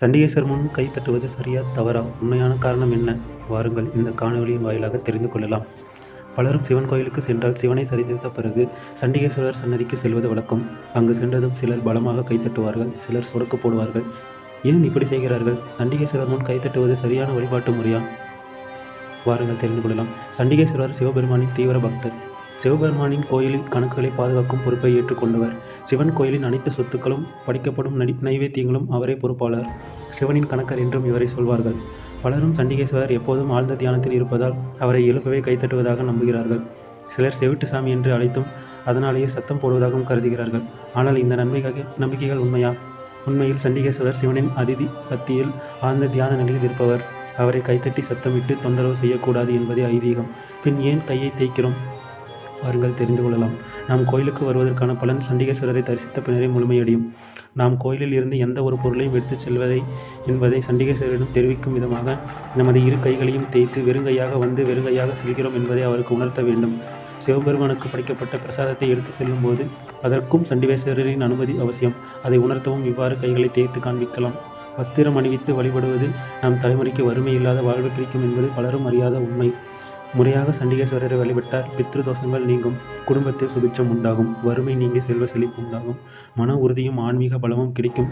சண்டிகேஸ்வர் முன் கை தட்டுவது சரியா தவறா? உண்மையான காரணம் என்ன? வாருங்கள் இந்த காணொளியின் வாயிலாக தெரிந்து கொள்ளலாம். பலரும் சிவன் கோயிலுக்கு சென்றால் சிவனை சரிதித்த பிறகு சண்டிகேஸ்வரர் சன்னதிக்கு செல்வது வழக்கம். அங்கு சென்றதும் சிலர் பலமாக கைத்தட்டுவார்கள் சிலர் சொடக்கு போடுவார்கள். ஏன் இப்படி செய்கிறார்கள்? சண்டிகேஸ்வரர் முன் கைத்தட்டுவது சரியான வழிபாட்டு முறையா? வாருங்கள் தெரிந்து கொள்ளலாம். சண்டிகேஸ்வரர் சிவபெருமானின் தீவிர பக்தர். சிவபெருமானின் கோயிலில் கணக்குகளை பாதுகாக்கும் பொறுப்பை ஏற்றுக்கொண்டவர். சிவன் கோயிலின் அனைத்து சொத்துக்களும் படிக்கப்படும் நடி நைவேத்தியங்களும் அவரே பொறுப்பாளர். சிவனின் கணக்கர் என்றும் இவரை சொல்வார்கள். பலரும் சண்டிகேஸ்வரர் எப்போதும் ஆழ்ந்த தியானத்தில் இருப்பதால் அவரை எழுப்பவே கைத்தட்டுவதாக நம்புகிறார்கள். சிலர் செவிட்டு சாமி என்று அழைத்தும் அதனாலேயே சத்தம் போடுவதாகவும் கருதுகிறார்கள். ஆனால் இந்த நம்பிக்கை நம்பிக்கைகள் உண்மையா? உண்மையில் சண்டிகேஸ்வரர் சிவனின் அதிதி பத்தியில் ஆழ்ந்த தியான நிலையில் இருப்பவர். அவரை கைத்தட்டி சத்தமிட்டு தொந்தரவு செய்யக்கூடாது என்பதே ஐதீகம். பின் ஏன் கையை தேய்க்கிறோம்? வாருங்கள் தெரிந்து கொள்ளலாம். நாம் கோயிலுக்கு வருவதற்கான பலன் சண்டிகேஸ்வரரை தரிசித்த பின்னரே முழுமையடையும். நாம் கோயிலில் இருந்து எந்த ஒரு பொருளையும் எடுத்துச் செல்வதை என்பதை சண்டிகேஸ்வரரிடம் தெரிவிக்கும் விதமாக நமது இரு கைகளையும் தேய்த்து வெறுங்கையாக வந்து வெறுங்கையாக செல்கிறோம் என்பதை அவருக்கு உணர்த்த வேண்டும். சிவபெருமானுக்கு படைக்கப்பட்ட பிரசாதத்தை எடுத்து செல்லும் போது அதற்கும் சண்டிகேஸ்வரரின் அனுமதி அவசியம். அதை உணர்த்தவும் இவ்வாறு கைகளை தேய்த்து காண்பிக்கலாம். வஸ்திரம் அணிவித்து வழிபடுவது நம் தலைமுறைக்கு வறுமை இல்லாத வாழ்வு கிடைக்கும் என்பது பலரும் அறியாத உண்மை. முறையாக சண்டிகேஸ்வரரை வழிபட்டால் பித்ரு தோஷங்கள் நீங்கும் குடும்பத்தில் சுபிட்சம் உண்டாகும் வறுமை நீங்கி செல்வ செழிப்பு உண்டாகும் மன உறுதியும் ஆன்மீக பலமும் கிடைக்கும்.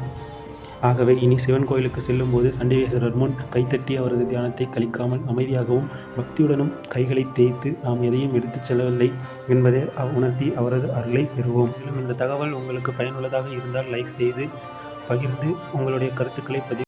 ஆகவே இனி சிவன் கோயிலுக்கு செல்லும் போது சண்டிகேஸ்வரர் முன் கைத்தட்டி அவரது தியானத்தை கழிக்காமல் அமைதியாகவும் பக்தியுடனும் கைகளை தேய்த்து நாம் எதையும் எடுத்துச் செல்லவில்லை என்பதை உணர்த்தி அவரது அருளை பெறுவோம். மேலும் இந்த தகவல் உங்களுக்கு பயனுள்ளதாக இருந்தால் லைக் செய்து பகிர்ந்து உங்களுடைய கருத்துக்களை பதிவு